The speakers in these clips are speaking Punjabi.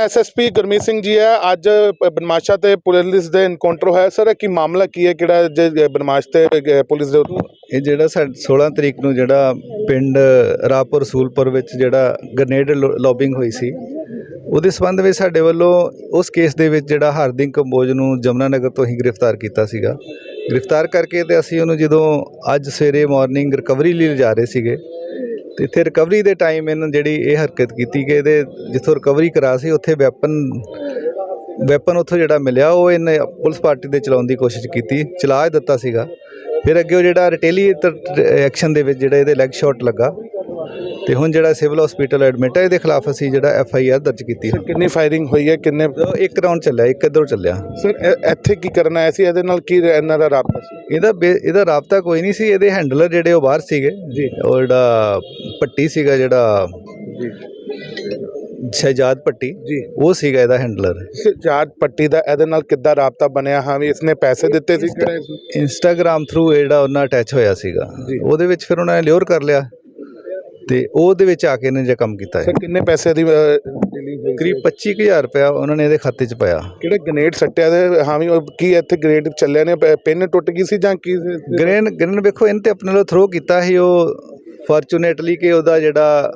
ਐਸਐਸਪੀ ਗੁਰਮੀਤ ਸਿੰਘ ਜੀ ਹੈ, ਅੱਜ ਪ- ਤੇ ਪੁਲਿਸ ਦੇ ਇਨਕਾਊਂਟਰ ਹੋਇਆ। ਸਰ ਕੀ ਮਾਮਲਾ ਕੀ ਹੈ? ਕਿਹੜਾ ਜੇ ਬਦਮਾਸ਼ ਤੇ ਪੁਲਿਸ ਦੇ ਉੱਤੇ? ਇਹ ਜਿਹੜਾ ਸਾਡ 16 ਤਰੀਕ ਨੂੰ ਜਿਹੜਾ ਪਿੰਡ ਰਾਪੁਰ ਸੂਲਪੁਰ ਵਿੱਚ ਜਿਹੜਾ ਗ੍ਰਨੇਡ ਲੌਬਿੰਗ ਹੋਈ ਸੀ, ਉਹਦੇ ਸੰਬੰਧ ਵਿੱਚ ਸਾਡੇ ਵੱਲੋਂ ਉਸ ਕੇਸ ਦੇ ਵਿੱਚ ਜਿਹੜਾ ਹਾਰਦਿਕ ਕੰਬੋਜ ਨੂੰ ਜਮਨਾ ਨਗਰ ਤੋਂ ਹੀ ਗ੍ਰਿਫਤਾਰ ਕੀਤਾ ਸੀਗਾ। ਗ੍ਰਿਫਤਾਰ ਕਰਕੇ ਤੇ ਅਸੀਂ ਉਹਨੂੰ ਜਦੋਂ ਅੱਜ ਸਵੇਰੇ ਮਾਰਨਿੰਗ ਰਿਕਵਰੀ ਲਈ ਲਿਜਾ ਰਹੇ ਸੀਗੇ ਤੇ ਇੱਥੇ ਰਿਕਵਰੀ ਦੇ ਟਾਈਮ ਇਹਨੂੰ ਜਿਹੜੀ ਇਹ ਹਰਕਤ ਕੀਤੀ ਕਿ ਇਹਦੇ ਜਿੱਥੋਂ ਰਿਕਵਰੀ ਕਰਾ ਸੀ, ਉੱਥੇ ਵੈਪਨ ਵੈਪਨ ਉੱਥੋਂ ਜਿਹੜਾ ਮਿਲਿਆ, ਉਹ ਇਹਨੇ ਪੁਲਿਸ ਪਾਰਟੀ ਦੇ ਚਲਾਉਣ ਦੀ ਕੋਸ਼ਿਸ਼ ਕੀਤੀ, ਚਲਾ ਦਿੱਤਾ ਸੀਗਾ। ਫਿਰ ਅੱਗੇ ਉਹ ਜਿਹੜਾ ਰਿਟੇਲੀਏਟਰ ਐਕਸ਼ਨ ਦੇ ਵਿੱਚ ਜਿਹੜਾ ਇਹਦੇ ਲੈਗ ਸ਼ਾਟ ਲੱਗਾ ਤੇ ਹੁਣ ਜਿਹੜਾ ਸਿਵਲ ਹਸਪੀਟਲ ਐਡਮਿਟ ਹੈ ਇਹਦੇ ਖਿਲਾਫ ਅਸੀਂ ਜਿਹੜਾ ਐਫ ਆਈ ਆਰ ਦਰਜ ਕੀਤੀ ਹੈ। ਕਿੰਨੀ ਫਾਇਰਿੰਗ ਹੋਈ ਹੈ ਕਿੰਨੇ ਇੱਕ ਰਾਉਂਡ ਚੱਲਿਆ ਇੱਕ ਇੱਧਰੋਂ ਚੱਲਿਆ। ਸਰ ਇੱਥੇ ਕੀ ਕਰਨ ਆਇਆ ਸੀ? ਇਹਦੇ ਨਾਲ ਕੀ ਇਹਨਾਂ ਦਾ ਰਾਬਤਾ ਸੀ? ਇਹਦਾ ਇਹਦਾ ਰਾਬਤਾ ਕੋਈ ਨਹੀਂ ਸੀ। ਇਹਦੇ ਹੈਂਡਲਰ ਜਿਹੜੇ ਉਹ ਬਾਹਰ ਸੀਗੇ। ਜੀ। ਉਹ ਜਿਹੜਾ ਪੱਟੀ ਸੀਗਾ ਜਿਹੜਾ ਜੀ। ਸ਼ਹਿਜਾਦ ਪੱਟੀ ਜੀ। ਉਹ ਸੀਗਾ ਇਹਦਾ ਹੈਂਡਲਰ ਜਾਟ ਪੱਟੀ ਦਾ ਇਹਦੇ ਨਾਲ ਕਿੱਦਾਂ ਰਾਬਤਾ ਬਣਿਆ? ਹਾਂ ਵੀ ਇਸਨੇ ਪੈਸੇ ਦਿੱਤੇ ਸੀ ਕਿਹੜਾ? ਇੰਸਟਾਗ੍ਰam ਥਰੂ ਜਿਹੜਾ ਉਹਨਾਂ ਅਟੈਚ ਹੋਇਆ ਸੀਗਾ। ਉਹਦੇ ਵਿੱਚ ਫਿਰ ਉਹਨਾਂ ਨੇ ਲਿਓਰ ਕਰ ਲਿਆ। ਤੇ ਉਹਦੇ ਵਿੱਚ ਆ ਕੇ ਇਹਨੇ ਜੇ ਕੰਮ ਕੀਤਾ ਹੈ ਸਰ ਕਿੰਨੇ ਪੈਸੇ ਦੀ ਕਰੀਬ 25000 ਰੁਪਇਆ ਉਹਨਾਂ ਨੇ ਇਹਦੇ ਖਾਤੇ 'ਚ ਪਾਇਆ। ਕਿਹੜੇ ਗ੍ਰੇਨੇਡ ਸੱਟਿਆ ਦੇ ਹਾਂ ਵੀ ਉਹ ਕੀ ਇੱਥੇ ਗ੍ਰੇਨੇਡ ਚੱਲਿਆ ਨੇ ਪ- ਪਿੰਨ ਟੁੱਟ ਗਈ ਸੀ ਜਾਂ ਕੀ ਸੀ? ਗ੍ਰੇਨ ਗ੍ਰੇਨ ਵੇਖੋ ਇਹਨੇ ਤੇ ਆਪਣੇ ਲੋ ਥਰੋ ਕੀਤਾ ਸੀ ਉਹ ਫੋਰਚੂਨੇਟਲੀ ਕਿ ਉਹਦਾ ਜਿਹੜਾ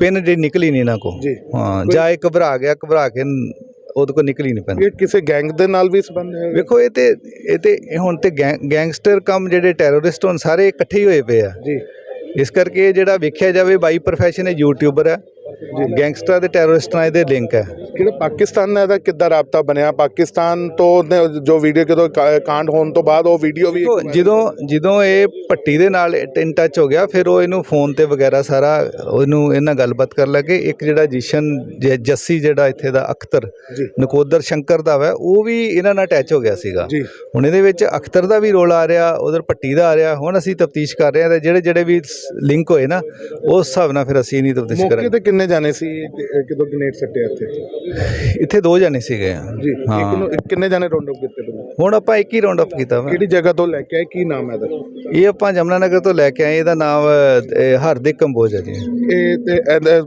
ਪਿੰਨ ਜਿਹੜੀ ਨਿਕਲੀ ਨਹੀਂ ਨਾ ਕੋ ਜੀ। ਹਾਂ ਜਾਂ ਇਹ ਘਬਰਾ ਗਿਆ ਘਬਰਾ ਕੇ ਨ- ਉਹਦੇ ਕੋ ਨਿਕਲੀ ਨਹੀਂ ਪੈਨ ਇਹ ਕਿਸੇ ਗੈਂਗ ਦੇ ਨਾਲ ਵੀ ਸੰਬੰਧ ਹੈ? ਵੇਖੋ ਇਹ ਤੇ ਇਹ ਤੇ ਇਹ ਹੁਣ ਤੇ ਗੈਂਗਸਟਰ ਕੰਮ ਜਿਹੜੇ ਟੈਰਰਿਸਟ ਹੁਣ ਸਾਰੇ ਇਕੱਠੇ ਹੀ ਹੋਏ ਪਏ ਆ। ਜੀ। ਇਸ ਕਰਕੇ ਜਿਹੜਾ ਵੇਖਿਆ ਜਾਵੇ ਬਾਈ ਪ੍ਰੋਫੈਸ਼ਨ ਹੈ ਯੂਟਿਊਬਰ ਹੈ। ਗੈਂਗਸਟਰ ਤੇ ਟੈਰਰਿਸਟ ਨਾਲ ਇਹਦੇ ਲਿੰਕ ਹੈ। ਕਿਹੜਾ ਪਾਕਿਸਤਾਨ ਨਾਲ ਇਹਦਾ ਕਿੱਦਾਂ ਰਾਬਤਾ ਬਣਿਆ? ਪਾਕਿਸਤਾਨ ਤੋਂ ਉਹਨੇ ਜੋ ਵੀਡੀਓ ਕਿਦੋਂ ਕਾਂਡ ਹੋਣ ਤੋਂ ਬਾਅਦ ਉਹ ਵੀਡੀਓ ਵੀ ਜਦੋਂ ਜਦੋਂ ਇਹ ਪੱਟੀ ਦੇ ਨਾਲ ਇਨ ਟੱਚ ਹੋ ਗਿਆ ਫਿਰ ਉਹ ਇਹਨੂੰ ਫੋਨ ਤੇ ਵਗੈਰਾ ਸਾਰਾ ਉਹਨੂੰ ਇਹਨਾਂ ਗੱਲਬਾਤ ਕਰ ਲੱਗੇ। ਇੱਕ ਜਿਹੜਾ ਜਿਸ਼ਨ ਜੱਸੀ ਜਿਹੜਾ ਇੱਥੇ ਦਾ ਅਖਤਰ ਨਕੋਦਰ ਸ਼ੰਕਰ ਦਾ ਵਾ ਉਹ ਵੀ ਇਹਨਾਂ ਨਾਲ ਅਟੈਚ ਹੋ ਗਿਆ ਸੀਗਾ। ਹੁਣ ਇਹਦੇ ਵਿੱਚ ਅਖਤਰ ਦਾ ਵੀ ਰੋਲ ਆ ਰਿਹਾ ਉਧਰ ਪੱਟੀ ਦਾ ਆ ਰਿਹਾ। ਹੁਣ ਅਸੀਂ ਤਫਤੀਸ਼ ਕਰ ਰਹੇ ਹਾਂ ਤੇ ਜਿਹੜੇ ਜਿਹੜੇ ਵੀ ਲਿੰਕ ਹੋਏ ਨਾ ਉਸ ਹਿਸਾਬ ਨਾਲ ਫਿਰ ਅਸੀਂ ਇਹਦੀ ਤਫਤੀਸ਼ ਮੌਕੇ ਕਰਾਂਗੇ। ਤੇ ਕਿੰਨੇ ਜਾਣੇ ਸੀ ਕਿਦੋਂ ਗ੍ਰੇਨੇਡ ਸੱਟਿਆ ਇੱਥੇ? ਇੱਥੇ ਦੋ ਜਣੇ ਸੀਗੇ। ਜੀ ਇੱਕ ਨੂੰ ਕਿੰਨੇ ਜਾਣੇ ਰਾਉਂਡ ਅਪ ਕੀਤੇ ਤੁਸੀਂ? ਹੁਣ ਆਪਾਂ ਇੱਕ ਹੀ ਰਾਉਂਡ ਅਪ ਕੀਤਾ ਵਾ। ਕਿਹੜੀ ਜਗ੍ਹਾ ਤੋਂ ਲੈ ਕੇ ਆਏ? ਕੀ ਨਾਮ ਹੈ ਇਹਦਾ? ਇਹ ਆਪਾਂ ਜਮਨਾ ਨਗਰ ਤੋਂ ਲੈ ਕੇ ਆਏ। ਇਹਦਾ ਨਾਮ ਹਾਰਦਿਕ ਕੰਬੋਜ ਹੈ ਜੀ। ਇਹ ਤੇ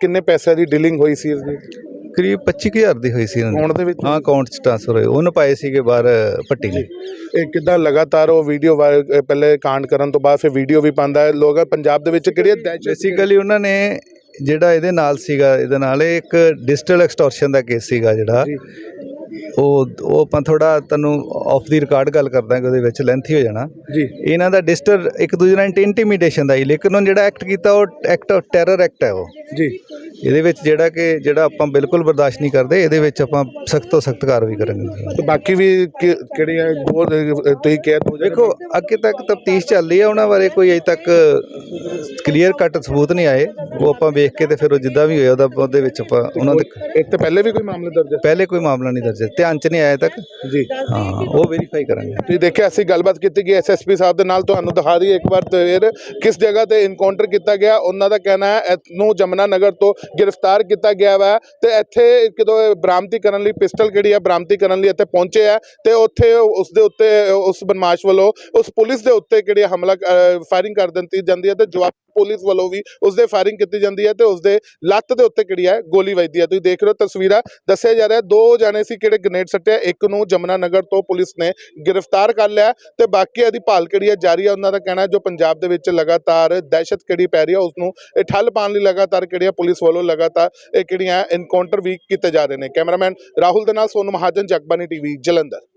ਕਿੰਨੇ ਪੈਸੇ ਦੀ ਡੀਲਿੰਗ ਹੋਈ ਸੀ ਇਸਦੀ ਕਰੀਬ 25000 ਦੀ ਹੋਈ ਸੀ ਦੀ ਅਕਾਊਂਟ ਦੇ ਵਿੱਚ? ਹਾਂ ਅਕਾਊਂਟ 'ਚ ਟ੍ਰਾਂਸਫਰ ਹੋਏ। ਉਹਨੂੰ ਪਾਏ ਸੀਗੇ ਬਾਹਰ ਪੱਟੀ ਨੇ ਇਹ ਕਿੱਦਾਂ ਲਗਾਤਾਰ ਉਹ ਵੀਡੀਓ ਪਹਿਲੇ ਕਾਂਡ ਕਰਨ ਤੋਂ ਬਾਅਦ ਫਿਰ ਵੀਡੀਓ ਵੀ ਪਾਉਂਦਾ ਹੈ। ਲੋਕ ਪੰਜਾਬ ਦੇ ਵਿੱਚ ਕਿਹੜੀ ਬੇਸਿਕਲੀ ਉਹਨਾਂ ਨੇ ਜਿਹੜਾ ਇਹਦੇ ਨਾਲ ਸੀਗਾ ਇਹਦੇ ਨਾਲ ਇਹ ਇੱਕ ਡਿਜੀਟਲ ਐਕਸਟੋਰਸ਼ਨ ਦਾ ਕੇਸ ਸੀਗਾ ਜਿਹੜਾ। ਉਹ ਉਹ ਆਪਾਂ ਥੋੜਾ ਤੁਹਾਨੂੰ ਆਫ ਦੀ ਰਿਕਾਰਡ ਗੱਲ ਕਰਦਾ ਕਿ ਉਹਦੇ ਵਿੱਚ ਲੈਂਥੀ ਹੋ ਜਾਣਾ। ਜੀ। ਇਹਨਾਂ ਦਾ ਡਿਜੀਟਲ ਇੱਕ ਦੂਜੇ ਨਾਲ ਇੰਟੀਮੀਡੇਸ਼ਨ ਦਾ ਹੀ ਲੇਕਿਨ ਉਹ ਜਿਹੜਾ ਐਕਟ ਕੀਤਾ ਉਹ ਐਕਟ ਆਫ ਟੈਰਰ ਐਕਟ ਹੈ ਉਹ। ਜੀ। ਇਹਦੇ ਵਿੱਚ ਜਿਹੜਾ ਕਿ ਜਿਹੜਾ ਆਪਾਂ ਬਿਲਕੁਲ ਬਰਦਾਸ਼ਤ ਨਹੀਂ ਕਰਦੇ ਇਹਦੇ ਵਿੱਚ ਆਪਾਂ ਸਖਤ ਤੋਂ ਸਖਤ ਕਾਰਵਾਈ ਕਰਾਂਗੇ। ਤੇ ਬਾਕੀ ਵੀ ਕਿ- ਕਿਹੜੀਆਂ ਬਹੁਤ ਤੁਸੀਂ ਕਿਹਾ ਜਣੇ- ਦੇਖੋ ਅੱਗੇ ਤੱਕ ਤਫਤੀਸ਼ ਚੱਲ ਰਹੀ ਹੈ ਉਹਨਾਂ ਬਾਰੇ ਕੋਈ ਅਜੇ ਤੱਕ ਕਲੀਅਰ ਕੱਟ ਸਬੂਤ ਨਹੀਂ ਆਏ। ਉਹ ਆਪਾਂ ਵੇਖ ਕੇ ਤੇ ਫਿਰ ਉਹ ਜਿੱਦਾਂ ਵੀ ਹੋਇਆ ਉਹਦਾ ਉਹਦੇ ਵਿੱਚ ਆਪਾਂ ਉਹਨਾਂ ਦੇ ਇਹ ਤੋਂ ਪਹਿਲੇ ਵੀ ਕੋਈ ਮਾਮਲੇ ਦਰਜ ਹੈ? ਪਹਿਲੇ ਕੋਈ ਮਾਮਲਾ ਨਹੀਂ ਦਰਜ ਹੈ, ਧਿਆਨ ਚ ਨਹੀਂ ਆਇਆ ਤੱਕ? ਜੀ। ਹਾਂ ਉਹ ਵੈਰੀਫਾਈ ਕਰਾਂਗੇ। ਤੁਸੀਂ ਦੇਖਿਆ ਅਸੀਂ ਗੱਲਬਾਤ ਕੀਤੀ ਗਈ ਐਸਐਸਪੀ ਸਾਹਿਬ ਦੇ ਨਾਲ ਤੁਹਾਨੂੰ ਦਿਖਾ ਦਈਏ ਇੱਕ ਵਾਰ ਫਿਰ ਕਿਸ ਜਗ੍ਹਾ ਤੇ ਇਨਕਾਊਂਟਰ ਕੀਤਾ ਗਿਆ। ਉਹਨਾਂ ਦਾ ਕਹਿਣਾ ਹੈ ਇਹਨੂੰ ਜਮਨਾ ਨਗਰ ਤੋਂ ਗ੍ਰਿਫਤਾਰ ਕੀਤਾ ਗਿਆ ਵਾ ਤੇ ਇੱਥੇ ਕਿਦੋਂ ਬਰਾਮਦੀ ਕਰਨ ਲਈ ਪਿਸਟਲ ਕਿਹੜੀ ਹੈ ਬਰਾਮਦੀ ਕਰਨ ਲਈ ਇੱਥੇ ਪਹੁੰਚੇ ਆ ਤੇ ਉੱਥੇ ਉਸ ਦੇ ਉੱਤੇ ਉਸ ਬਦਮਾਸ਼ ਵੱਲੋਂ ਉਸ ਪੁਲਿਸ ਦੇ ਉੱਤੇ ਕਿਹੜੀ ਹਮਲਾ ਫਾਇਰਿੰਗ ਕਰ ਦਿੱਤੀ ਜਾਂਦੀ ਹੈ ਤੇ ਜਵਾਬ ਪੁਲਿਸ ਵੱਲੋਂ ਵੀ ਉਸ ਦੇ ਫਾਇਰਿੰਗ ਕੀਤੀ ਜਾਂਦੀ ਹੈ ਤੇ ਉਸ ਦੇ ਲੱਤ ਦੇ ਉੱਤੇ ਕਿਹੜੀ ਹੈ, ਗੋਲੀ ਵੱਜਦੀ ਹੈ। ਤੁਸੀਂ ਦੇਖ ਰਹੇ ਹੋ ਤਸਵੀਰਾਂ, ਦੱਸਿਆ ਜਾ ਰਿਹਾ ਦੋ ਜਾਣੇ ਸੀ ਕਿਹੜੇ ਗ੍ਰਨੇਡ ਸੱਟਿਆ, ਇੱਕ ਨੂੰ ਜਮਨਾ ਨਗਰ ਤੋਂ ਪੁਲਿਸ ਨੇ ਗ੍ਰਿਫਤਾਰ ਕਰ ਲਿਆ ਤੇ ਬਾਕੀ ਇਹਦੀ ਭਾਲ ਕਿਹੜੀ ਹੈ, ਜਾਰੀ ਹੈ ਉਹਨਾਂ ਦਾ ਕਹਿਣਾ ਜੋ ਪੰਜਾਬ ਦੇ ਵਿੱਚ ਲਗਾਤਾਰ ਦਹਿਸ਼ਤ ਕਿਹੜੀ ਪੈ ਰਹੀ ਹੈ ਉਸ ਨੂੰ ਇਹ ਠੱਲ ਪਾਉਣ ਲਈ ਲਗਾਤਾਰ ਕਿਹੜੀਆਂ ਪੁਲਿਸ ਵੱਲੋਂ ਲਗਾਤਾਰ ਇਹ ਕਿਹੜੀਆਂ ਐਨਕਾਊਂਟਰ ਵੀ ਕੀਤੇ ਜਾ ਰਹੇ ਨੇ। ਕੈਮਰਾਮੈਨ ਰਾਹੁਲ ਦੇ ਨਾਲ ਸੋਨੂ ਮਹਾਜਨ ਜਗਬਾਨੀ ਟੀਵੀ, ਜਲੰਧਰ।